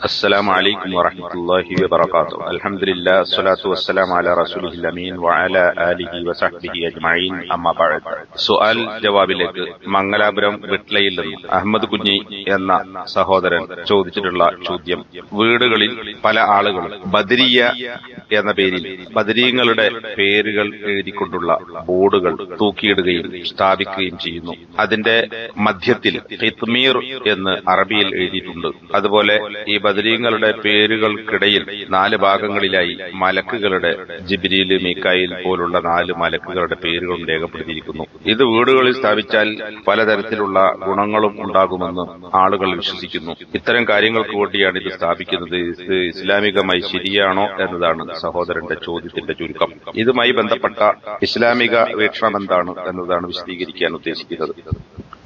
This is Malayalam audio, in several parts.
السلام عليكم ورحمة الله وبركاته الحمد لله الصلاة والسلام على رسوله الأمين وعلى آله وصحبه أجمعين أما بعد സുആൽ ജവാബിലേക്ക് മംഗലാപുരം വിട്ലയിൽ നിന്ന് അഹമ്മദ് കുഞ്ഞി എന്ന സഹോദരൻ ചോദിച്ചിട്ടുള്ള ചോദ്യം വീടുകളിൽ പല ആളുകളും ബദരിയ എന്ന പേരിൽ ബദരീങ്ങളുടെ പേരുകൾ എഴുതിക്കൊണ്ടുള്ള ബോർഡുകൾ തൂക്കിയിടുകയും സ്ഥാപിക്കുകയും ചെയ്യുന്നു. അതിന്റെ മധ്യത്തിൽ ഹിത്മീർ എന്ന് അറബിയിൽ എഴുതിയിട്ടുണ്ട്. അതുപോലെ ഈ ബദരീങ്ങളുടെ പേരുകൾക്കിടയിൽ നാല് ഭാഗങ്ങളിലായി മലക്കുകളുടെ ജിബിരിയിൽ മീക്കായിൽ പോലുള്ള നാല് മലക്കുകളുടെ പേരുകളും രേഖപ്പെടുത്തിയിരിക്കുന്നു. ഇത് വീടുകളിൽ സ്ഥാപിച്ചാൽ പലതരത്തിലുള്ള ഗുണങ്ങളും ഉണ്ടാകുമെന്ന് ആളുകൾ വിശ്വസിക്കുന്നു. ഇത്തരം കാര്യങ്ങൾക്ക് വേണ്ടിയാണ് ഇത് സ്ഥാപിക്കുന്നത്. ഇത് ഇസ്ലാമികമായി ശരിയാണോ എന്നതാണ് സഹോദരന്റെ ചോദ്യത്തിന്റെ ചുരുക്കം. ഇതുമായി ബന്ധപ്പെട്ട ഇസ്ലാമിക വീക്ഷണം എന്താണ് എന്നതാണ് വിശദീകരിക്കാൻ ഉദ്ദേശിക്കുന്നത്.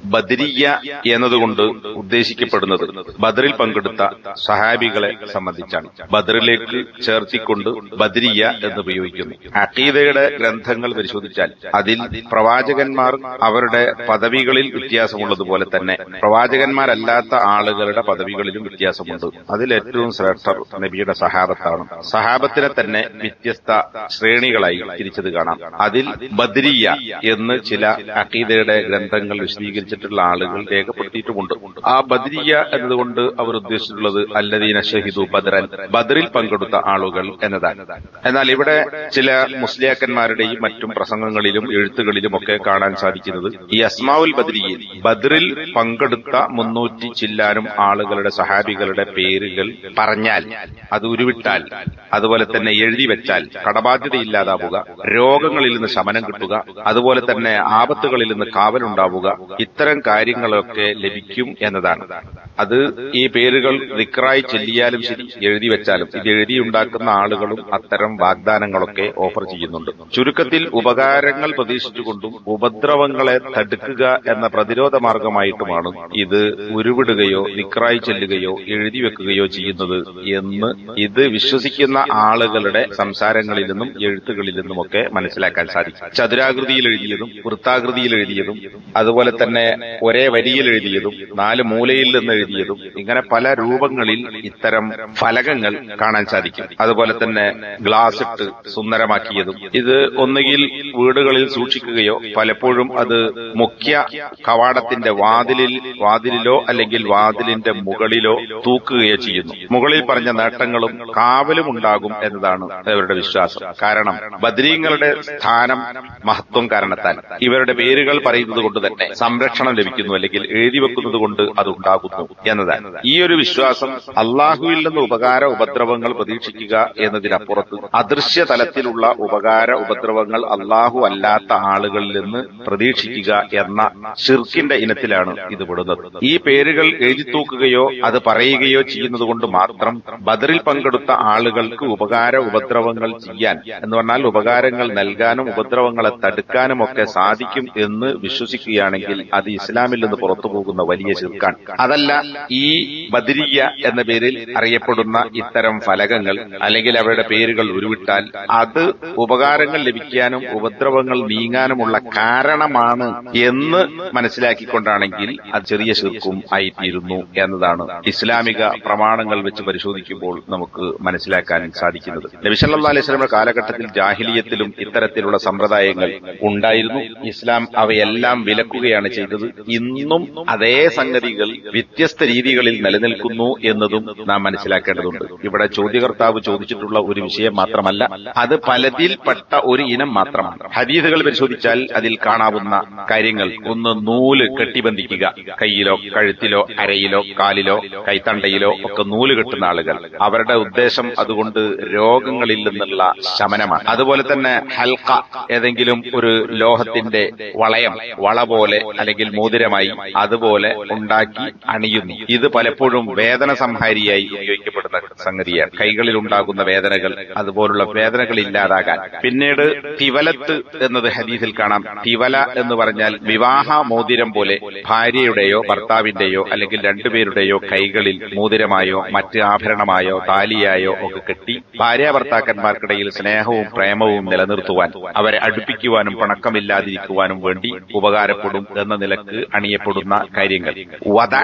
ബദരിയ എന്നതുകൊണ്ട് ഉദ്ദേശിക്കപ്പെടുന്നത് ബദറിൽ പങ്കെടുത്ത സഹാബികളെ സംബന്ധിച്ചാണ്. ബദറിലേക്ക് ചേർത്തിക്കൊണ്ട് ബദരിയ എന്ന് ഉപയോഗിക്കുന്നു. അഖീദയുടെ ഗ്രന്ഥങ്ങൾ പരിശോധിച്ചാൽ അതിൽ പ്രവാചകന്മാർ അവരുടെ പദവികളിൽ വ്യത്യാസമുള്ളതുപോലെ തന്നെ പ്രവാചകന്മാരല്ലാത്ത ആളുകളുടെ പദവികളിലും വ്യത്യാസമുണ്ട്. അതിൽ ഏറ്റവും ശ്രേഷ്ഠർ നബിയുടെ സഹാബത്താണ്. സഹാബത്തിനെ തന്നെ വ്യത്യസ്ത ശ്രേണികളായി തിരിച്ചത് കാണാം. അതിൽ ബദരിയ എന്ന് ചില അഖീദയുടെ ഗ്രന്ഥങ്ങൾ വിശദീകരിച്ചിട്ടുള്ള ആളുകൾ രേഖപ്പെടുത്തിയിട്ടുമുണ്ട്. ആ ബദരിയ എന്നതുകൊണ്ട് അവർ ഉദ്ദേശിച്ചിട്ടുള്ളത് അല്ലദീന ഷഹിദു ബദ്രൻ ബദറിൽ പങ്കെടുത്ത ആളുകൾ എന്നതാണ്. എന്നാൽ ഇവിടെ ചില മുസ്ലിയാക്കന്മാരുടെയും മറ്റും പ്രസംഗങ്ങളിലും എഴുത്തുകളിലും ഒക്കെ കാണാൻ സാധിക്കുന്നത് ഈ അസ്മാവുൽ ബദരിയിൽ ബദറിൽ പങ്കെടുത്ത മുന്നൂറ്റി ചില്ലാനും ആളുകളുടെ സഹാബികളുടെ പേരുകൾ പറഞ്ഞാൽ അത് ഉരുവിട്ടാൽ അതുപോലെ തന്നെ എഴുതി വെച്ചാൽ കടബാധ്യതയില്ലാതാവുക രോഗങ്ങളിൽ നിന്ന് ശമനം കിട്ടുക അതുപോലെ തന്നെ ആപത്തുകളിൽ നിന്ന് കാവലുണ്ടാവുക ഇത്തരം കാര്യങ്ങളൊക്കെ ലഭിക്കും എന്നതാണ്. അത് ഈ പേരുകൾ റിക്കറായി ചെല്ലിയാലും ശരി എഴുതി വെച്ചാലും. ഇത് എഴുതിയുണ്ടാക്കുന്ന ആളുകളും അത്തരം വാഗ്ദാനങ്ങളൊക്കെ ഓഫർ ചെയ്യുന്നുണ്ട്. ചുരുക്കത്തിൽ ഉപകാരങ്ങൾ പ്രതീക്ഷിച്ചുകൊണ്ടും ഉപദ്രവങ്ങളെ തടുക്കുക എന്ന പ്രതിരോധ മാർഗമായിട്ടുമാണ് ഇത് ഉരുവിടുകയോ നിക്രായി ചെല്ലുകയോ എഴുതി വെക്കുകയോ ചെയ്യുന്നത് എന്ന് ഇത് വിശ്വസിക്കുന്ന ആളുകളുടെ സംസാരങ്ങളിൽ നിന്നും എഴുത്തുകളിൽ നിന്നും ഒക്കെ മനസ്സിലാക്കാൻ സാധിക്കും ചതുരാകൃതിയിൽ എഴുതിയതും വൃത്താകൃതിയിൽ എഴുതിയതും അതുപോലെ തന്നെ ഒരേ വരിയിൽ എഴുതിയതും നാല് മൂലയിൽ നിന്ന് എഴുതിയതും ഇങ്ങനെ പല രൂപങ്ങളിൽ ഇത്തരം ഫലകങ്ങൾ കാണാൻ സാധിക്കും. അതുപോലെ തന്നെ ഗ്ലാസ് ഇട്ട് സുന്ദരമാക്കിയതും ഇത് ഒന്നുകിൽ വീടുകളിൽ സൂക്ഷിക്കുകയോ പലപ്പോഴും അത് മുഖ്യ കവാടത്തിന്റെ വാതിലിൽ വാതിലിലോ അല്ലെങ്കിൽ വാതിലിന്റെ മുകളിലോ തൂക്കുകയോ ചെയ്യുന്നു. മുകളിൽ പറഞ്ഞ നേട്ടങ്ങളും കാവലും ഉണ്ടാകും. എന്നതാണ് ഇവരുടെ വിശ്വാസം. കാരണം ബദ്രീങ്ങളുടെ സ്ഥാനം മഹത്വം കാരണത്താൽ ഇവരുടെ പേരുകൾ പറയുന്നത് കൊണ്ട് തന്നെ സംരക്ഷണം ലഭിക്കുന്നു അല്ലെങ്കിൽ എഴുതി വെക്കുന്നത് കൊണ്ട് അത് ഉണ്ടാകുന്നു എന്നതാണ്. ഈ ഒരു വിശ്വാസം അള്ളാഹുവിൽ നിന്ന് ഉപകാര ഉപദ്രവങ്ങൾ പ്രതീക്ഷിക്കുക എന്നതിനപ്പുറത്ത് അദൃശ്യ തലത്തിലുള്ള ഉപകാര ഉപദ്രവങ്ങൾ അള്ളാഹു അല്ലാത്ത ആളുകളിൽ നിന്ന് പ്രതീക്ഷിക്കുക എന്ന ഷിർക്കിന്റെ ഇനത്തിലാണ് ഇത് പെടുന്നത് ഈ പേരുകൾ എഴുതി തൂക്കുകയോ അത് പറയുകയോ ചെയ്യുന്നത് കൊണ്ട് മാത്രം ബദറിൽ പങ്കെടുത്ത ആളുകൾക്ക് ഉപകാര ഉപദ്രവങ്ങൾ ചെയ്യാൻ എന്ന് പറഞ്ഞാൽ ഉപകാരങ്ങൾ നൽകാനും ഉപദ്രവങ്ങളെ തടുക്കാനും ഒക്കെ സാധിക്കും എന്ന് വിശ്വസിക്കുകയാണെങ്കിൽ അത് ഇസ്ലാമിൽ നിന്ന് പുറത്തു പോകുന്ന വലിയ ചെറുക്കാണ് അതല്ല ഈ ബദരിയ എന്ന പേരിൽ അറിയപ്പെടുന്ന ഇത്തരം ഫലകങ്ങൾ അല്ലെങ്കിൽ അവരുടെ പേരുകൾ ഉരുവിട്ടാൽ അത് ഉപകാരങ്ങൾ ലഭിക്കാനും ഉപദ്രവങ്ങൾ നീങ്ങാനുമുള്ള കാരണമാണ് എന്ന് മനസ്സിലാക്കിക്കൊണ്ടാണെങ്കിൽ അത് ചെറിയ ശിർക്കും ആയിത്തീരുന്നു എന്നതാണ്. ഇസ്ലാമിക പ്രമാണങ്ങൾ വെച്ച് പരിശോധിക്കുമ്പോൾ നമുക്ക് മനസ്സിലാക്കാൻ സാധിക്കുന്നത്. നബിസല്ലാ അലൈഹി സ്വലമിന്റെ കാലഘട്ടത്തിൽ ജാഹിലിയത്തിലും ഇത്തരത്തിലുള്ള സമ്പ്രദായങ്ങൾ ഉണ്ടായിരുന്നു. ഇസ്ലാം അവയെല്ലാം വിലക്കുകയാണ് ചെയ്തത്. ഇന്നും അതേ സംഗതികൾ വ്യത്യസ്ത രീതികളിൽ നിലനിൽക്കുന്നു എന്നതും നാം മനസ്സിലാക്കേണ്ടതുണ്ട്. ഇവിടെ ചോദ്യകർത്താവ് ചോദിച്ചിട്ടുള്ള ഒരു വിഷയം മാത്രമല്ല അത് പലതിൽപ്പെട്ട ഒരു ഇനം മാത്രമാണ്. ഹരീതകൾ പരിശോധിച്ചാൽ അതിൽ കാണാവുന്ന കാര്യങ്ങൾ ഒന്ന് നൂൽ കെട്ടിബന്ധിക്കുക. കയ്യിലോ കഴുത്തിലോ അരയിലോ കാലിലോ കൈത്തണ്ടയിലോ ഒക്കെ നൂൽ കെട്ടുന്ന ആളുകൾ. അവരുടെ ഉദ്ദേശം അതുകൊണ്ട് രോഗങ്ങളിൽ നിന്നുള്ള ശമനമാണ്. അതുപോലെ തന്നെ ഹൽക്ക ഏതെങ്കിലും ഒരു ലോഹത്തിന്റെ വളയം വള പോലെ അല്ലെങ്കിൽ മോതിരമായി അതുപോലെ ഉണ്ടാക്കി അണിയുന്നു. ഇത് പലപ്പോഴും വേദന സംഹാരിയായി ഉപയോഗിക്കപ്പെടുന്ന സംഗതിയാണ്. കൈകളിൽ ഉണ്ടാകുന്ന വേദനകൾ അതുപോലുള്ള വേദനകൾ ഇല്ലാതാകാൻ. പിന്നീട് തിവലത്ത് എന്നത് ഹദീസിൽ കാണാം. തിവല എന്ന് പറഞ്ഞാൽ വിവാഹ മോതിരം പോലെ ഭാര്യയുടെയോ ഭർത്താവിന്റെയോ അല്ലെങ്കിൽ രണ്ടുപേരുടെയോ കൈകളിൽ മോതിരമായോ മറ്റ് ആഭരണമായോ താലിയായോ ഒക്കെ കെട്ടി ഭാര്യ ഭർത്താക്കന്മാർക്കിടയിൽ സ്നേഹവും പ്രേമവും നിലനിർത്തുവാൻ അവരെ അടുപ്പിക്കുവാനും പണക്കമില്ലാതിരിക്കുവാനും വേണ്ടി ഉപകാരപ്പെടും എന്ന നിലയ്ക്ക് അണിയപ്പെടുന്ന കാര്യങ്ങൾ. വധ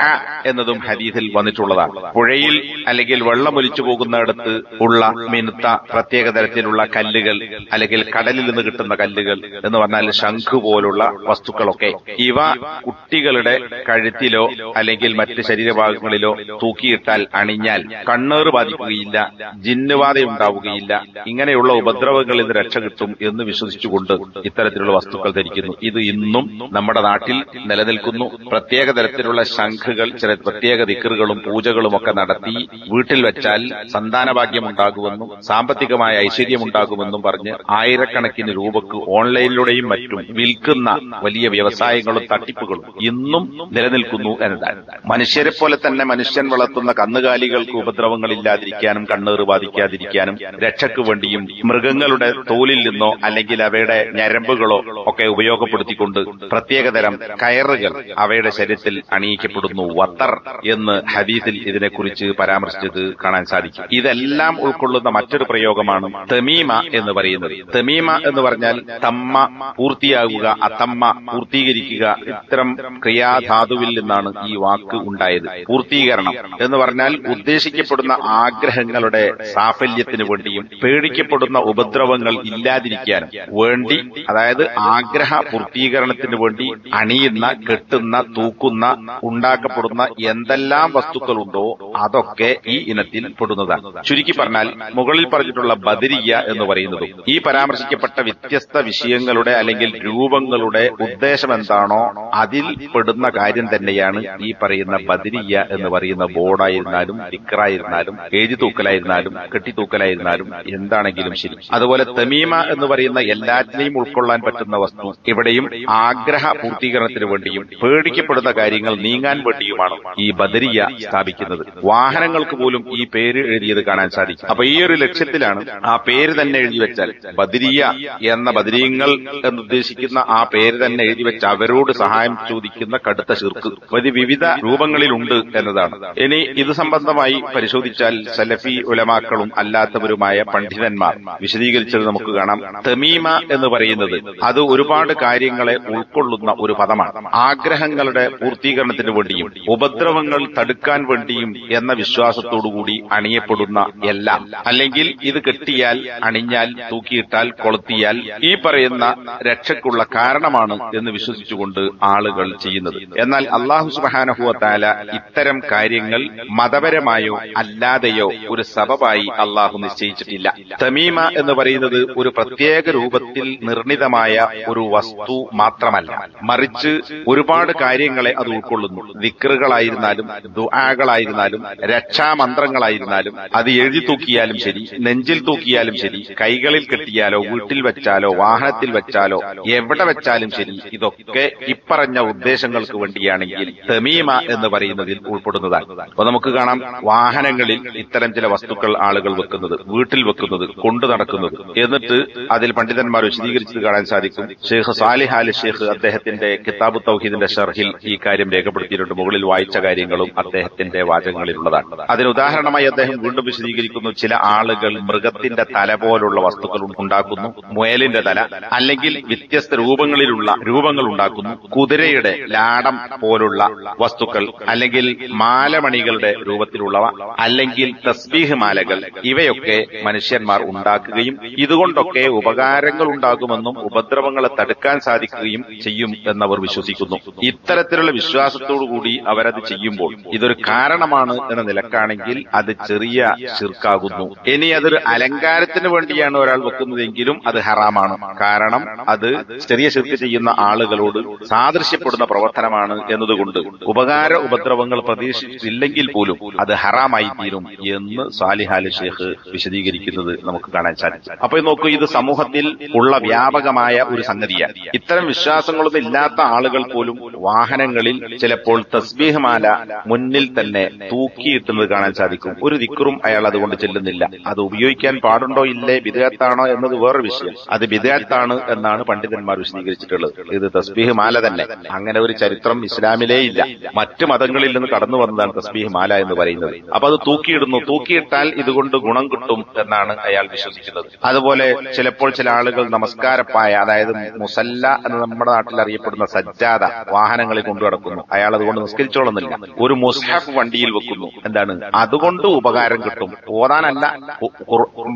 എന്നതും ഹദീസിൽ വന്നിട്ടുള്ളതാണ്. പുഴയിൽ അല്ലെങ്കിൽ വെള്ളമൊലിച്ചു പോകുന്നിടത്ത് ഉള്ള മിനുത്ത പ്രത്യേക തരത്തിലുള്ള കല്ലുകൾ അല്ലെങ്കിൽ കടലിൽ നിന്ന് കിട്ടുന്ന കല്ലുകൾ എന്ന് പറഞ്ഞാൽ ശംഖു പോലുള്ള വസ്തുക്കളൊക്കെ. ഇവ കുട്ടികളുടെ കഴുത്തിലോ അല്ലെങ്കിൽ മറ്റ് ശരീരഭാഗങ്ങളിലോ തൂക്കിയിട്ടാൽ അണിഞ്ഞാൽ കണ്ണേറ് ബാധിക്കുകയില്ല ജിന്നുബാധ ഉണ്ടാവുകയില്ല ഇങ്ങനെയുള്ള ഉപദ്രവങ്ങളിൽ നിന്ന് രക്ഷ കിട്ടും എന്ന് വിശ്വസിച്ചുകൊണ്ട് ഇത്തരത്തിലുള്ള വസ്തുക്കൾ ധരിക്കുന്നു. ഇത് ഇന്നും നമ്മുടെ നാട്ടിൽ നിലനിൽക്കുന്നു. പ്രത്യേക തരത്തിലുള്ള ശംഖുകൾ ചില പ്രത്യേക ദിക്കറുകളും പൂജകളും ഒക്കെ നടത്തി വീട്ടിൽ വെച്ചാൽ സന്താനഭാഗ്യം ഉണ്ടാകുമെന്നും സാമ്പത്തികമായ ഐശ്വര്യം ഉണ്ടാകുമെന്നും പറഞ്ഞ് ആയിരക്കണക്കിന് രൂപക്ക് ഓൺലൈനിലൂടെയും മറ്റും വിൽക്കുന്ന വലിയ വ്യവസായങ്ങളും തട്ടിപ്പുകളും ഇന്നും നിലനിൽക്കുന്നു എന്നതാണ്. മനുഷ്യരെ പോലെ തന്നെ മനുഷ്യൻ വളർത്തുന്ന കന്നുകാലികൾക്ക് ഉപദ്രവങ്ങളില്ലാതിരിക്കാനും കണ്ണേറ് ബാധിക്കാതിരിക്കാനും രക്ഷയ്ക്ക് വേണ്ടിയും മൃഗങ്ങളുടെ തോലിൽ നിന്നോ അല്ലെങ്കിൽ അവയുടെ ഞരമ്പുകളോ ഒക്കെ ഉപയോഗപ്പെടുത്തിക്കൊണ്ട് പ്രത്യേകതരം കയറുകൾ അവയുടെ ശരീരത്തിൽ അണിയിക്കപ്പെടുന്നു. വത്തർ എന്ന് ഹദീസിൽ ഇതിനെക്കുറിച്ച് പരാമർശിച്ചത് കാണാൻ സാധിക്കും. ഇതെല്ലാം ഉൾക്കൊള്ളുന്ന മറ്റൊരു പ്രയോഗമാണ് തെമീമ എന്ന് പറയുന്നത്. തെമീമ എന്ന് പറഞ്ഞാൽ തമ്മ പൂർത്തിയാകുക അത്തമ്മ പൂർത്തീകരിക്കുക ഇത്തരം ക്രിയാധാതുവിൽ നിന്നാണ് ഈ വാക്ക് ഉണ്ടായത്. പൂർത്തീകരണം എന്ന് പറഞ്ഞാൽ ഉദ്ദേശിക്കപ്പെടുന്ന ആഗ്രഹങ്ങളുടെ സാഫല്യത്തിന് വേണ്ടിയും പേടിക്കപ്പെടുന്ന ഉപദ്രവങ്ങൾ ഇല്ലാതിരിക്കാനും വേണ്ടി അതായത് ആഗ്രഹ പൂർത്തീകരണത്തിന് വേണ്ടി അണിയുന്ന കെട്ടുന്ന തൂക്കുന്ന ഉണ്ടാക്കപ്പെടുന്ന എന്തെല്ലാം വസ്തുക്കളുണ്ടോ അതൊക്കെ ഈ ഇനത്തിൽ പെടുന്നതാണ് ചുരുക്കി പറഞ്ഞാൽ മുകളിൽ പറഞ്ഞിട്ടുള്ള ബദരിയ എന്ന് പറയുന്നത് ഈ പരാമർശിക്കപ്പെട്ട വ്യത്യസ്ത വിഷയങ്ങളുടെ അല്ലെങ്കിൽ രൂപങ്ങളുടെ ഉദ്ദേശം എന്താണോ അതിൽ പെടുന്ന കാര്യം തന്നെയാണ് ഈ പറയുന്ന ബദരിയ എന്ന് പറയുന്ന ബോർഡായിരുന്നാലും ദിക്കറായിരുന്നാലും എഴുതി തൂക്കലായിരുന്നാലും കെട്ടിത്തൂക്കലായിരുന്നാലും എന്താണെങ്കിലും ശരി. അതുപോലെ തമീമ എന്ന് പറയുന്ന എല്ലാറ്റിനെയും ഉൾക്കൊള്ളാൻ പറ്റുന്ന വസ്തു ഇവിടെയും ആഗ്രഹ പൂർത്തീകരണത്തിന് വേണ്ടിയും പേടിക്കപ്പെടുന്ന കാര്യങ്ങൾ നീങ്ങാൻ വേണ്ടിയുമാണ് ഈ ബദരിയ സ്ഥാപിക്കുന്നത്. വാഹനങ്ങൾക്ക് പോലും ഈ പേര് എഴുതിയത് കാണാൻ സാധിക്കും. അപ്പൊ ഈ ഒരു ലക്ഷ്യത്തിലാണ് ആ പേര് തന്നെ എഴുതി വെച്ചാൽ ബദരിയ എന്ന ബദരീങ്ങൾ എന്നുദ്ദേശിക്കുന്ന ആ പേര് തന്നെ എഴുതി വെച്ച് അവരോട് സഹായം ചോദിക്കുന്ന കടുത്ത ശിർക്ക്. അത് വിവിധ രൂപങ്ങളിലുണ്ട് എന്നതാണ്. ഇനി ഇത് സംബന്ധമായി പരിശോധിച്ചാൽ സലഫി ഉലമാക്കളും അല്ലാത്തവരുമായ പണ്ഡിതന്മാർ. വിശദീകരിച്ചത് നമുക്ക് കാണാം. തമീമ എന്ന് പറയുന്നത് അത് ഒരുപാട് കാര്യങ്ങളെ ഉൾക്കൊള്ളുന്ന ഒരു പദമാണ്. ആഗ്രഹങ്ങളുടെ പൂർത്തീകരണത്തിന് വേണ്ടിയും ഉപദ്രവങ്ങൾ തടുക്കാൻ വേണ്ടിയും എന്ന വിശ്വാസത്തോടുകൂടി അണിയപ്പെടുന്ന എല്ലാം. അല്ലെങ്കിൽ ഇത് കെട്ടിയാൽ അണിഞ്ഞാൽ തൂക്കിയിട്ടാൽ കൊളുത്തിയാൽ ഈ പറയുന്ന രക്ഷയ്ക്കുള്ള കാരണമാണ് എന്ന് വിശ്വസിച്ചുകൊണ്ട് ആളുകൾ ചെയ്യുന്നത്. എന്നാൽ അള്ളാഹു സുബാനഹുവത്താല ഇത്തരം കാര്യങ്ങൾ മതപരമായോ അല്ലാതെയോ ഒരു സബബായി അള്ളാഹു നിശ്ചയിച്ചിട്ടില്ല. തമീമ എന്ന് പറയുന്നത് ഒരു പ്രത്യേക രൂപത്തിൽ നിർണിതമായ ഒരു വസ്തു മാത്രമല്ല. മറിച്ച് ഒരുപാട് കാര്യങ്ങളെ അത് ഉൾക്കൊള്ളുന്നു. വിക്രുകളായിരുന്നാലും ദുആകളായിരുന്നാലും രക്ഷാമന്ത്രങ്ങളായിരുന്നാലും അത് എഴുതി തൂക്കിയാലും ശരി നെഞ്ചിൽ തൂക്കിയാലും ശരി കൈകളിൽ കെട്ടിയാലോ വീട്ടിൽ വെച്ചാലോ വാഹനത്തിൽ വെച്ചാലോ എവിടെ വെച്ചാലും ശരി ഇതൊക്കെ ഇപ്പറഞ്ഞ ഉദ്ദേശങ്ങൾക്ക് വേണ്ടിയാണെങ്കിൽ തമീമ എന്ന് പറയുന്നതിൽ ഉൾപ്പെടുന്നതാണ്. അപ്പൊ നമുക്ക് കാണാം വാഹനങ്ങളിൽ ഇത്തരം ചില വസ്തുക്കൾ ആളുകൾ വെക്കുന്നത് വീട്ടിൽ വെക്കുന്നത് കൊണ്ടു നടക്കുന്നത്. എന്നിട്ട് അതിൽ പണ്ഡിതന്മാർ വിശദീകരിച്ചത് കാണാൻ സാധിക്കും. ഷെയ്ഖ് സാലിഹ് അലി ഷെയ്ഖ് അദ്ദേഹത്തിന്റെ കിതാബ് തൗഹീദിന്റെ ഷർഹിൽ ഈ കാര്യം രേഖപ്പെടുത്തിയിട്ടുണ്ട്. മുകളിൽ വായിച്ച കാര്യങ്ങളും അദ്ദേഹത്തിന്റെ വാചകങ്ങളിലുള്ളതാണ്. അതിന് ഉദാഹരണമായി അദ്ദേഹം വീണ്ടും വിശദീകരിക്കുന്നു. ചില ആളുകൾ മൃഗത്തിന്റെ തല പോലുള്ള വസ്തുക്കൾ ഉണ്ടാക്കുന്നു. മുയലിന്റെ തല അല്ലെങ്കിൽ വ്യത്യസ്ത രൂപങ്ങളിലുള്ള രൂപങ്ങൾ ഉണ്ടാക്കുന്നു. കുതിരയുടെ ലാടം പോലുള്ള വസ്തുക്കൾ അല്ലെങ്കിൽ മാലമണികളുടെ രൂപത്തിലുള്ളവ അല്ലെങ്കിൽ തസ്ബീഹ് മാലകൾ ഇവയൊക്കെ മനുഷ്യന്മാർ ഉണ്ടാക്കുകയും ഇതുകൊണ്ടൊക്കെ ഉപകാരങ്ങൾ ഉണ്ടാകുമെന്നും ഉപദ്രവങ്ങളെ തടുക്കാൻ സാധിക്കുകയും ചെയ്യും എന്നവർ വിശ്വസിക്കുന്നു. ഇത്തരത്തിലുള്ള വിശ്വാസത്തോടുകൂടി അവരത് ചെയ്യുമ്പോൾ ഇതൊരു കാരണമാണ് എന്ന നിലക്കാണെങ്കിൽ അത് ചെറിയ ശിർക്കാകുന്നു. ഇനി അതൊരു അലങ്കാരത്തിന് വേണ്ടിയാണ് ഒരാൾ വെക്കുന്നതെങ്കിലും അത് ഹറാമാണ്. കാരണം അത് ചെറിയ ശിർക്ക് ചെയ്യുന്ന ആളുകളോട് സാദൃശ്യപ്പെടുന്ന പ്രവർത്തനമാണ് എന്നതുകൊണ്ട് ഉപകാര ഉപദ്രവങ്ങൾ പ്രതീക്ഷിച്ചില്ലെങ്കിൽ പോലും അത് ഹറാമായി തീരും എന്ന് സാലിഹാലി ഷേഖ് വിശദീകരിക്കുന്നത് നമുക്ക് കാണാൻ സാധിക്കും. അപ്പൊ നോക്കൂ ഇത് സമൂഹത്തിൽ ഉള്ള വ്യാപകമായ ഒരു സംഗതിയാണ്. ഇത്തരം വിശ്വാസങ്ങളൊന്നും ഇല്ലാത്ത ആളുകൾ പോലും വാഹനങ്ങളിൽ ചിലപ്പോൾ തസ്ബീഹ് മാല മുന്നിൽ തന്നെ തൂക്കിയിട്ടുന്നത് കാണാൻ സാധിക്കും. ഒരു ദിക്കറും അയാൾ അതുകൊണ്ട് ചെല്ലുന്നില്ല. അത് ഉപയോഗിക്കാൻ പാടുണ്ടോ ഇല്ലേ വിദേഹത്താണോ എന്നത് വേറൊരു വിഷയം. അത് വിദേഹത്താണ് എന്നാണ് പണ്ഡിതന്മാർ വിശദീകരിച്ചിട്ടുള്ളത്. ഇത് തസ്ബീഹ് മാല തന്നെ. അങ്ങനെ ഒരു ചരിത്രം ഇസ്ലാമിലേ ഇല്ല. മറ്റു മതങ്ങളിൽ നിന്ന് കടന്നു വന്നതാണ് തസ്ബീഹ് മാല എന്ന് പറയുന്നത്. അപ്പൊ അത് തൂക്കിയിടുന്നു. തൂക്കിയിട്ടാൽ ഇതുകൊണ്ട് ഗുണം കിട്ടും എന്നാണ് അയാൾ വിശ്വസിക്കുന്നത്. അതുപോലെ ചിലപ്പോൾ ചില ആളുകൾ നമസ്കാരപ്പായ അതായത് മുസല്ല എന്ന് നമ്മുടെ നാട്ടിൽ അറിയപ്പെടുന്ന സജ്ജാത വാഹനങ്ങളിൽ കൊണ്ടു കിടക്കുന്നു അയാൾ അതുകൊണ്ട് നിസ്കരിച്ചോളുന്നില്ല. ഒരു മുസ്ഹഫ് വണ്ടിയിൽ വെക്കുന്നു. എന്താണ്? അതുകൊണ്ട് ഉപകാരം കിട്ടും. ഓതാനല്ല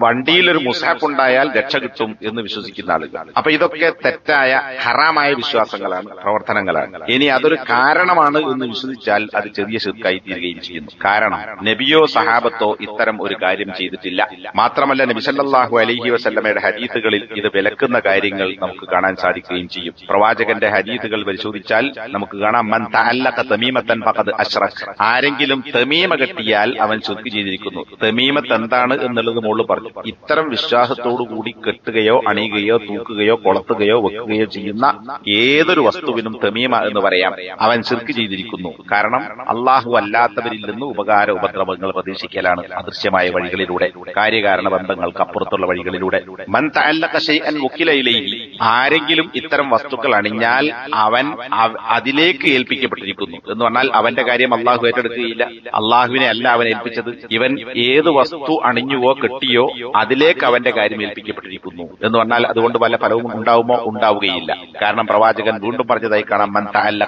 വണ്ടിയിൽ ഒരു മുസ്ഹഫ് ഉണ്ടായാൽ രക്ഷ കിട്ടും എന്ന് വിശ്വസിക്കുന്ന ആളുകൾ. അപ്പൊ ഇതൊക്കെ തെറ്റായ ഹറാമായ വിശ്വാസങ്ങളാണ് പ്രവർത്തനങ്ങളാണ്. ഇനി അതൊരു കാരണമാണ് എന്ന് വിശ്വസിച്ചാൽ അത് ചെറിയ ശുദ്ധായി തീരുകയും ചെയ്യുന്നു. കാരണം നബിയോ സഹാബത്തോ ഇത്തരം ഒരു കാര്യം ചെയ്തിട്ടില്ല. മാത്രമല്ല നബിസല്ലാഹു അലഹി വസല്ലമയുടെ ഹദീസുകളിൽ ഇത് വിലക്കുന്ന കാര്യങ്ങൾ നമുക്ക് കാണാൻ സാധിക്കുകയും ചെയ്യും. പ്രവാചകന്റെ ഹരീത്തുകൾ പരിശോധിച്ചാൽ നമുക്ക് കാണാം മൻ തഅല്ലഖ തമീമത്തൻ ഫഖദ് അശ്റക് ആരെങ്കിലും തമീമ കെട്ടിയാൽ അവൻ ശുദ്ധി ചെയ്തിരിക്കുന്നു. തമീമത്ത് എന്താണ് എന്നുള്ളത് മുകളിൽ പറഞ്ഞു. ഇത്തരം കൂടി കെട്ടുകയോ അണിയുകയോ തൂക്കുകയോ കൊളത്തുകയോ വെക്കുകയോ ചെയ്യുന്ന ഏതൊരു വസ്തുവിനും തമീമ എന്ന് പറയാം. അവൻ ശിർക്ക് ചെയ്തിരിക്കുന്നു. കാരണം അള്ളാഹു അല്ലാത്തവരിൽ നിന്ന് ഉപകാര ഉപദ്രവങ്ങൾ പ്രതീക്ഷിക്കലാണ്. അദൃശ്യമായ വഴികളിലൂടെ കാര്യകാരണ ബന്ധങ്ങൾക്ക് അപ്പുറത്തുള്ള വഴികളിലൂടെ. മൻ ആരെങ്കിലും ഇത്തരം വസ്തുക്കൾ അണിഞ്ഞാൽ അവൻ അതിലേക്ക് ഏൽപ്പിക്കപ്പെട്ടിരിക്കുന്നു. എന്ന് പറഞ്ഞാൽ അവന്റെ കാര്യം അള്ളാഹു ഏറ്റെടുക്കുകയില്ല. അള്ളാഹുവിനെ അല്ല അവൻ ഏൽപ്പിച്ചത്. ഇവൻ ഏത് വസ്തു അണിഞ്ഞുവോ കെട്ടിയോ അതിലേക്ക് അവന്റെ കാര്യം ഏൽപ്പിക്കപ്പെട്ടിരിക്കുന്നു. എന്ന് പറഞ്ഞാൽ അതുകൊണ്ട് വല്ല ഫലവും ഉണ്ടാവുമോ ഉണ്ടാവുകയില്ല. കാരണം പ്രവാചകൻ വീണ്ടും പറഞ്ഞതായി കാണാം മൻ ഫല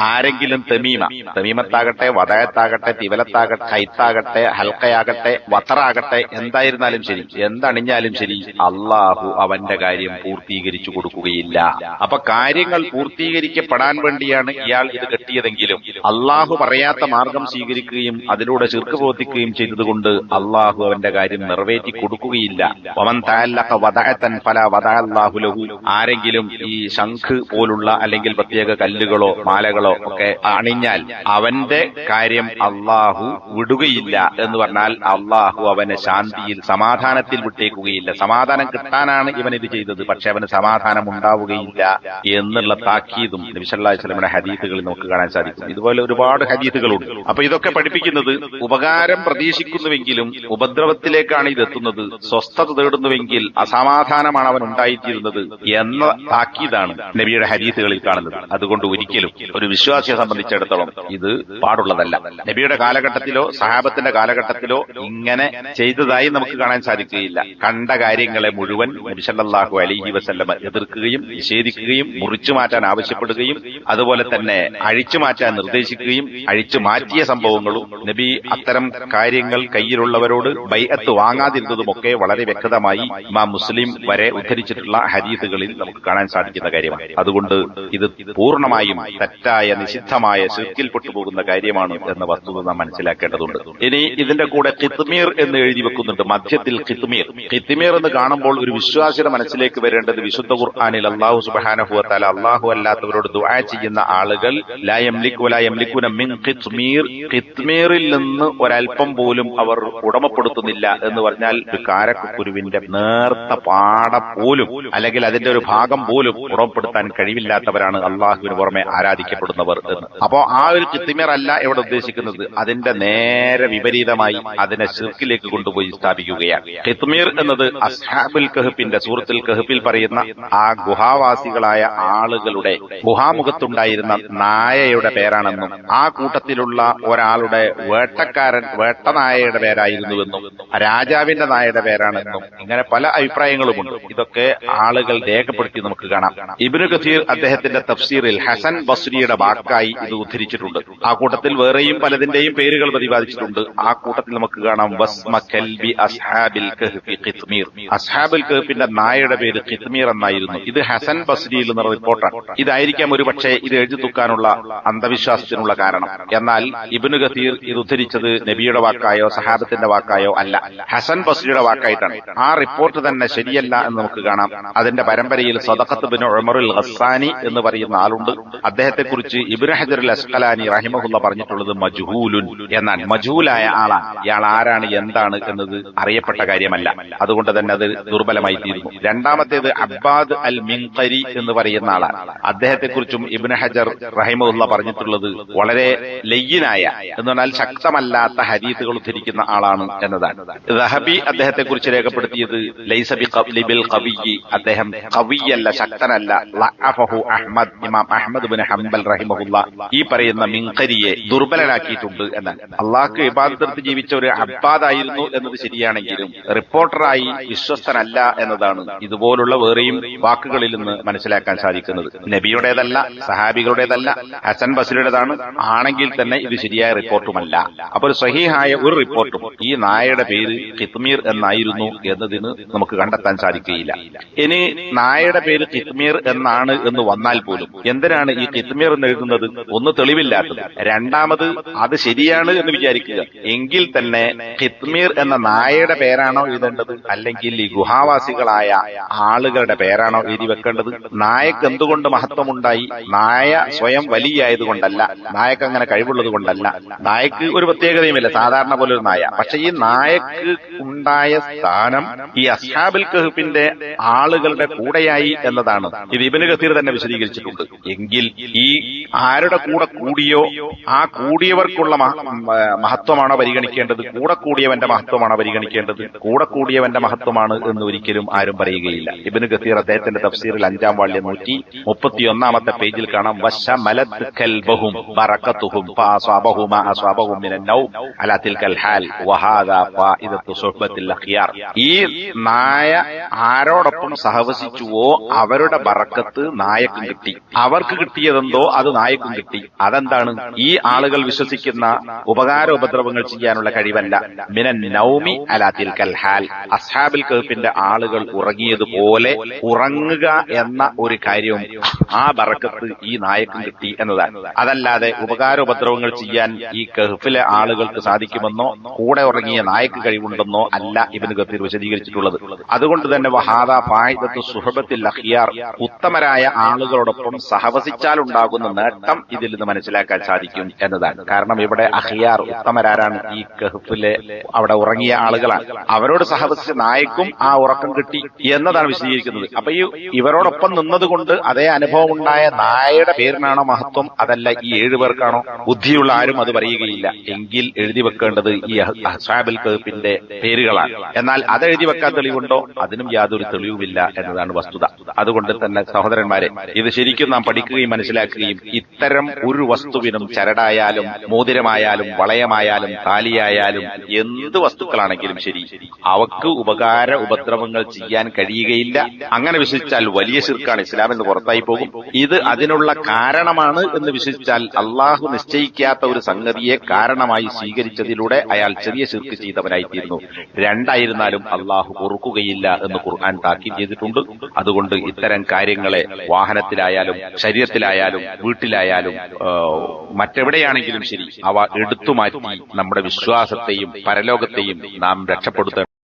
ആരെങ്കിലും തെമീമ തെമീമത്താകട്ടെ വതയത്താകട്ടെ തിവലത്താകട്ടെ കൈത്താകട്ടെ ഹൽക്കയാകട്ടെ വത്തറാകട്ടെ എന്തായിരുന്നാലും ശരി എന്തണിഞ്ഞാലും ശരി അള്ളാഹു അവന്റെ കാര്യം പൂർത്തീകരിച്ചു കൊടുക്കുകയില്ല. അപ്പൊ കാര്യങ്ങൾ പൂർത്തീകരിക്കപ്പെടാൻ വേണ്ടിയാണ് ഇയാൾ ഇത് കെട്ടിയതെങ്കിലും അള്ളാഹു പറയാത്ത മാർഗം സ്വീകരിക്കുകയും അതിലൂടെ ചെറുക്ക് പ്രവർത്തിക്കുകയും ചെയ്തതുകൊണ്ട് അള്ളാഹു അവന്റെ കാര്യം നിറവേറ്റി കൊടുക്കുകയില്ല. വമൻ തഅല്ലഖ വദഅതൻ ഫല അല്ലാഹു ലഹു. ആരെങ്കിലും ഈ ശംഖ് പോലുള്ള അല്ലെങ്കിൽ പ്രത്യേക കല്ലുകളോ മാലകളോ ഒക്കെ അണിഞ്ഞാൽ അവന്റെ കാര്യം അള്ളാഹു വിടുകയില്ല. എന്ന് പറഞ്ഞാൽ അള്ളാഹു അവനെ ശാന്തിയിൽ സമാധാനത്തിൽ വിട്ടേക്കുകയില്ല. സമാധാനം കിട്ടാനാണ് ഇവൻ ഇത് ചെയ്തത്. പക്ഷെ അവന് സമാധാനം ഉണ്ടാവുകയില്ല എന്നുള്ള താക്കീതും നബിസല്ലാഹു വസ്ലമിയുടെ ഹദീസുകളിൽ നമുക്ക് കാണാൻ സാധിക്കും. ഇതുപോലെ ഒരുപാട് ഹദീസുകളുണ്ട്. അപ്പൊ ഇതൊക്കെ പഠിപ്പിക്കുന്നത് ഉപകാരം പ്രതീക്ഷിക്കുന്നുവെങ്കിലും ഉപദ്രവത്തിലേക്കാണ് ഇത് എത്തുന്നത്. സ്വസ്ഥത തേടുന്നുവെങ്കിൽ അസമാധാനമാണ് അവൻ ഉണ്ടായിത്തീരുന്നത് എന്ന താക്കീതാണ് നബിയുടെ ഹദീസുകളിൽ കാണുന്നത്. അതുകൊണ്ട് ഒരിക്കലും ഒരു വിശ്വാസിയെ സംബന്ധിച്ചിടത്തോളം ഇത് പാടുള്ളതല്ല. നബിയുടെ കാലഘട്ടത്തിലോ സഹാബത്തിന്റെ കാലഘട്ടത്തിലോ ഇങ്ങനെ ചെയ്തതായി നമുക്ക് കാണാൻ സാധിക്കുകയില്ല. കണ്ട കാര്യങ്ങളെ മുഴുവൻ നബിസല്ലാഹു അലിഹി വസല്ലമ എതിർക്കുകയും നിഷേധിക്കുകയും മുറിച്ചു മാറ്റാൻ ആവശ്യപ്പെടുകയും അതുപോലെ തന്നെ അഴിച്ചു മാറ്റാൻ നിർദ്ദേശിക്കുകയും അഴിച്ചു മാറ്റിയ സംഭവങ്ങളും നബി അത്തരം കാര്യങ്ങൾ കയ്യിലുള്ളവരോട് ബൈഅത്ത് വാങ്ങാതിരുന്നതുമൊക്കെ വളരെ വ്യക്തമായി ഇമാം മുസ്ലിം വരെ ഉദ്ധരിച്ചിട്ടുള്ള ഹദീസുകളിൽ നമുക്ക് കാണാൻ സാധിക്കുന്ന കാര്യമാണ്. അതുകൊണ്ട് ഇത് പൂർണമായും തെറ്റായ നിഷിദ്ധമായ ശിർക്കിൽപ്പെട്ടു പോകുന്ന കാര്യമാണ് എന്ന വസ്തുത നാം മനസ്സിലാക്കേണ്ടതുണ്ട്. ഇനി ഇതിന്റെ കൂടെ കിത്മീർ എന്ന് എഴുതി വെക്കുന്നുണ്ട്. മധ്യത്തിൽ കിത്മീർ കിത്മീർ എന്ന് കാണുമ്പോൾ ഒരു വിശ്വാസിയുടെ മനസ്സിലേക്ക് വരേണ്ടത് വിശുദ്ധ ഖുർആാനിൽ അള്ളാഹു സുബാനഹുവത്താല അള്ളാഹു അല്ലാത്തവരോട് ദുആ ചെയ്യുന്ന ആളുകൾ കിത്മീറിൽ നിന്ന് ഒരൽപ്പം പോലും അവർ ഉടമപ്പെടുത്തുന്നില്ല എന്ന് പറഞ്ഞാൽ ഒരു കാരക്കുരുവിന്റെ നേർത്ത പാട പോലും അല്ലെങ്കിൽ അതിന്റെ ഒരു ഭാഗം പോലും ഉറപ്പെടുത്താൻ കഴിവില്ലാത്തവരാണ് അള്ളാഹുവിന് പുറമെ ആരാധിക്കപ്പെടുന്നവർ എന്ന്. അപ്പോ ആ ഒരു കിത്തിമീർ അല്ല ഇവിടെ ഉദ്ദേശിക്കുന്നത്. അതിന്റെ നേരെ വിപരീതമായി അതിനെ ഷിർക്കിലേക്ക് കൊണ്ടുപോയി സ്ഥാപിക്കുകയാണ്. കിത്മീർ എന്നത് അസ്ഹാബുൽ കഹപ്പിന്റെ സൂറത്തുൽ കഹപ്പിൽ പറയുന്ന ആ ഗുഹാവാസികളായ ആളുകളുടെ ഗുഹാമുഖത്തുണ്ടായിരുന്ന നായയുടെ പേരാണെന്നും ആ കൂട്ടത്തിലുള്ള ഒരാളുടെ വേട്ടക്കാരൻ വേട്ടനായയുടെ പേരായിരുന്നുവെന്നും രാജാവിന്റെ നായയുടെ പേരാണെന്നും ഇങ്ങനെ പല അഭിപ്രായങ്ങളുമുണ്ട്. ഇതൊക്കെ ആളുകൾ രേഖപ്പെടുത്തി നമുക്ക് കാണാം. ഇബിനു കഥീർ അദ്ദേഹത്തിന്റെ തഫ്സീറിൽ ഹസൻ ബസ്രിയുടെ വാക്കായി ഇത് ഉദ്ധരിച്ചിട്ടുണ്ട്. ആ കൂട്ടത്തിൽ വേറെയും പലതിന്റെയും പേരുകൾ പ്രതിപാദിച്ചിട്ടുണ്ട്. ആ കൂട്ടത്തിൽ നമുക്ക് കാണാം വസ്മ കൽബി അസ്ഹാബിൽ കഹ്ഫി അസ്ഹാബിൽ കഹ്ഫിന്റെ നായയുടെ പേര് കിത്മീർ എന്നായിരുന്നു. ഇത് ഹസൻ ബസ്രിയിൽ നിന്ന് റിപ്പോർട്ടാണ്. ഇതായിരിക്കാം ഒരു പക്ഷേ ഇത് എഴുതി തൂക്കാനുള്ള അന്ധവിശ്വാസത്തിനുള്ള കാരണം. എന്നാൽ ഇബിനു ഗതീർ ഇത് ഉദ്ധരിച്ചത് നബിയുടെ വാക്കായോ സഹാബത്തിന്റെ വാക്കായോ അല്ല. ഹസൻ ബസ്രിയുടെ വാക്കായിട്ടാണ്. ആ റിപ്പോർട്ട് തന്നെ ശരിയല്ല എന്ന് നമുക്ക് കാണാം. അതിന്റെ പരമ്പരയിൽ സദഖത്ത് ബിൻ ഉമറുൽ ഹസാനി എന്ന് പറയുന്ന ആളുണ്ട്. അദ്ദേഹത്തെക്കുറിച്ച് ഹജറുൽ അസ്കലാനി റഹിമഹുല്ല പറഞ്ഞിട്ടുള്ളത് മജ്ഹൂലുൻ. എന്നാണ് മജ്ഹൂലായ ആളാണ് ഇയാൾ ആരാണ് എന്താണ് എന്നത് അറിയപ്പെട്ട കാര്യമല്ല. അതുകൊണ്ട് തന്നെ അത് ദുർബലമായി തീരുന്നു. രണ്ടാമത്തേത് അബ്ബാദ് അൽ മിൻകരി എന്ന് പറയുന്ന ആളാണ് അദ്ദേഹത്തെക്കുറിച്ചും ഇബ്നു ഹജർ റഹിമുല്ല പറഞ്ഞിട്ടുള്ളത് വളരെ ലയ്യനായ എന്ന് പറഞ്ഞാൽ ശക്തമല്ലാത്ത ഹരീത്തുകൾ ഉദ്ധരിക്കുന്ന ആളാണ് എന്നതാണ്. റഹബി അദ്ദേഹത്തെക്കുറിച്ച് രേഖപ്പെടുത്തിയത് ലൈസ ബി ഖബ്- അദ്ദേഹം കവിയല്ല ശക്തനല്ല. അഹ്മദ് ഇമാം അഹ്മദ് ബിൻ ഹംബൽ റഹിമഹുല്ല ഈ പറയുന്ന മിങ്കരിയെ ദുർബലരാക്കിയിട്ടുണ്ട് എന്നാണ്. അള്ളാഹ്ക്ക് ഇബാദത്തെടുത്ത് ജീവിച്ച ഒരു അബ്ബാദായിരുന്നു എന്നത് ശരിയാണെങ്കിലും റിപ്പോർട്ടറായി വിശ്വസ്തനല്ല എന്നതാണ് ഇതുപോലുള്ള വേറെയും വാക്കുകളിൽ നിന്ന് മനസ്സിലാക്കാൻ സാധിക്കുന്നത്. നബിയുടേതല്ല സഹാബികളുടേതല്ല ഹസൻ ബസിലുടേതാണ് ആണെങ്കിൽ തന്നെ ഇത് ശരിയായ റിപ്പോർട്ടുമല്ല. അപ്പോൾ സഹിഹായ ഒരു റിപ്പോർട്ടും ഈ നായയുടെ പേര് കിത്മീർ എന്നായിരുന്നു എന്നതിന് നമുക്ക് കണ്ടെത്താൻ സാധിക്കുകയില്ല. ഇനി നായയുടെ പേര് കിത്മീർ എന്നാണ് എന്ന് വന്നാൽ പോലും എന്തിനാണ് ഈ കിത്മീർ എന്ന് എഴുതുന്നത്? ഒന്ന് തെളിവില്ലാത്തത്. രണ്ടാമത് അത് ശരിയാണ് എന്ന് വിചാരിക്കുക. എങ്കിൽ തന്നെ ഖിത്മീർ എന്ന നായയുടെ പേരാണോ എഴുതേണ്ടത് അല്ലെങ്കിൽ ഈ ഗുഹാവാസികളായ ആളുകളുടെ പേരാണോ എഴുതി വെക്കേണ്ടത്? നായക്ക് എന്തുകൊണ്ട് മഹത്വമുണ്ടായി? നായ സ്വയം വലിയായതുകൊണ്ടല്ല നായക്ക് അങ്ങനെ കഴിവുള്ളത് കൊണ്ടല്ല. നായക്ക് ഒരു പ്രത്യേകതയുമില്ല സാധാരണ പോലെ ഒരു നായ. പക്ഷെ ഈ നായക്ക് ഉണ്ടായ സ്ഥാനം ഈ അസ്ഹാബിൽ കഹുപ്പിന്റെ ആളുകളുടെ കൂടെയായി എന്നതാണ്. ഇത് ഇബിന് ഗസീർ തന്നെ വിശദീകരിച്ചിട്ടുണ്ട്. എങ്കിൽ ഈ ആരുടെ കൂടെ കൂടിയോ ആ കൂടിയവർക്കുള്ള മഹ- മ- മഹത്വമാണോ പരിഗണിക്കേണ്ടത്? കൂടെ കൂടിയവന്റെ മഹത്വമാണോ പരിഗണിക്കേണ്ടത്? കൂടെ കൂടിയവന്റെ മഹത്വമാണ് എന്ന് ഒരിക്കലും ആരും പറയുകയില്ല. ഇബിന് ഗസീർ അദ്ദേഹത്തിന്റെ തഫ്സീറിൽ അഞ്ചാം വാള്യം നൂറ്റി മുപ്പത്തിയൊന്നാമത്തെ പേജിൽ കാണാം വശ മലത്ത് കൽബഹും ബറക്കത്തുഹും ഈ നായ ആരോടൊപ്പം സഹവസിച്ചുവോ അവരുടെ ബറക്കത്ത് നായക്കും കിട്ടി. അവർക്ക് കിട്ടിയതെന്തോ അത് നായക്കും കിട്ടി. അതെന്താണ്? ഈ ആളുകൾ വിശ്വസിക്കുന്ന ഉപകാര ഉപദ്രവങ്ങൾ ചെയ്യാനുള്ള കഴിവല്ല. മിനൻ നൗമി അലാ കൽഹാൽ ഹാൽ. അസ്ഹാബിൽ കഹഫിന്റെ ആളുകൾ ഉറങ്ങിയതുപോലെ ഉറങ്ങുക എന്ന ഒരു കാര്യവും ആ ബറക്കത്ത് ഈ നായക്കും കിട്ടി എന്നതാണ്. അതല്ലാതെ ഉപകാര ഉപദ്രവങ്ങൾ ചെയ്യാൻ ഈ കഹഫിലെ ആളുകൾക്ക് സാധിക്കുമെന്നോ കൂടെ ഉറങ്ങിയ നായക്ക് കഴിവുണ്ടെന്നോ അല്ല ഇബിന് കത്തിൽ വിശദീകരിച്ചിട്ടുള്ളത്. അതുകൊണ്ട് തന്നെ വഹാദ ഫായിദത്ത് സുഹബത്തിൽ അഖിയാർ ഉത്തമരായ ആളുകളോടൊപ്പം സഹവസിച്ചാലുണ്ടാകുന്ന നേട്ടം ഇതിൽ നിന്ന് മനസ്സിലാക്കാൻ സാധിക്കും എന്നതാണ്. കാരണം ഇവിടെ അഖിയാർ ഉത്തമരാരാണ് ഈ കഹഫിലെ അവിടെ ഉറങ്ങിയ ആളുകളാണ്. അവരോട് സഹവസിച്ച നായക്കും ആ ഉറക്കം കിട്ടി എന്നതാണ് വിശദീകരിക്കുന്നത്. അപ്പൊ ഈ ഇവരോടൊപ്പം നിന്നതുകൊണ്ട് അതേ അനുഭവം ഉണ്ടായ നായയുടെ പേരിനാണോ മഹത്വം? അതല്ല ഈ ഏഴു പേർക്കാണോ ബുദ്ധിയുള്ള ആരും അത് പറയുകയില്ല. എങ്കിൽ എഴുതി വെക്കേണ്ടത് ഈ അഹ്സാബിൽ കഹഫിന്റെ പേരുകളാണ്. എന്നാൽ അത് എഴുതി വെക്കാൻ തെളിവുണ്ടോ? അതിനും യാതൊരു തെളിവുമില്ല എന്നതാണ് വസ്തുത. അതുകൊണ്ട് തന്നെ സഹോദരന്മാരെ ഇത് ശരിക്കും നാം പഠിക്കുകയും മനസ്സിലാക്കുകയും ഇത്തരം ഒരു വസ്തുവിനും ചരടായാലും മോതിരമായാലും വളയമായാലും താലിയായാലും എന്ത് വസ്തുക്കളാണെങ്കിലും ശരി. അവക്ക് ഉപകാര ഉപദ്രവങ്ങൾ ചെയ്യാൻ കഴിയുകയില്ല. അങ്ങനെ വിശ്വസിച്ചാൽ വലിയ ശിർക്കാണ് ഇസ്ലാം എന്ന് പുറത്തായി പോകും. ഇത് അതിനുള്ള കാരണമാണ് എന്ന് വിശ്വസിച്ചാൽ അള്ളാഹു നിശ്ചയിക്കാത്ത ഒരു സംഗതിയെ കാരണമായി സ്വീകരിച്ചതിലൂടെ അയാൾ ചെറിയ ശിർക്ക് ചെയ്തവനായിത്തീരുന്നു. രണ്ടായിരുന്നാലും അള്ളാഹു പൊറുക്കുകയില്ല എന്ന് ഖുർആൻ താക്കീത് ചെയ്തിട്ടുണ്ട്. അതുകൊണ്ട് ഇത്തരം കാര്യങ്ങളെ വാഹനത്തിലായാലും ശരീരത്തിലായാലും വീട്ടിലായാലും മറ്റെവിടെയാണെങ്കിലും ശരി അവ എടുത്തുമാറ്റി നമ്മുടെ വിശ്വാസത്തെയും പരലോകത്തെയും നാം രക്ഷപ്പെടുത്തേണ്ട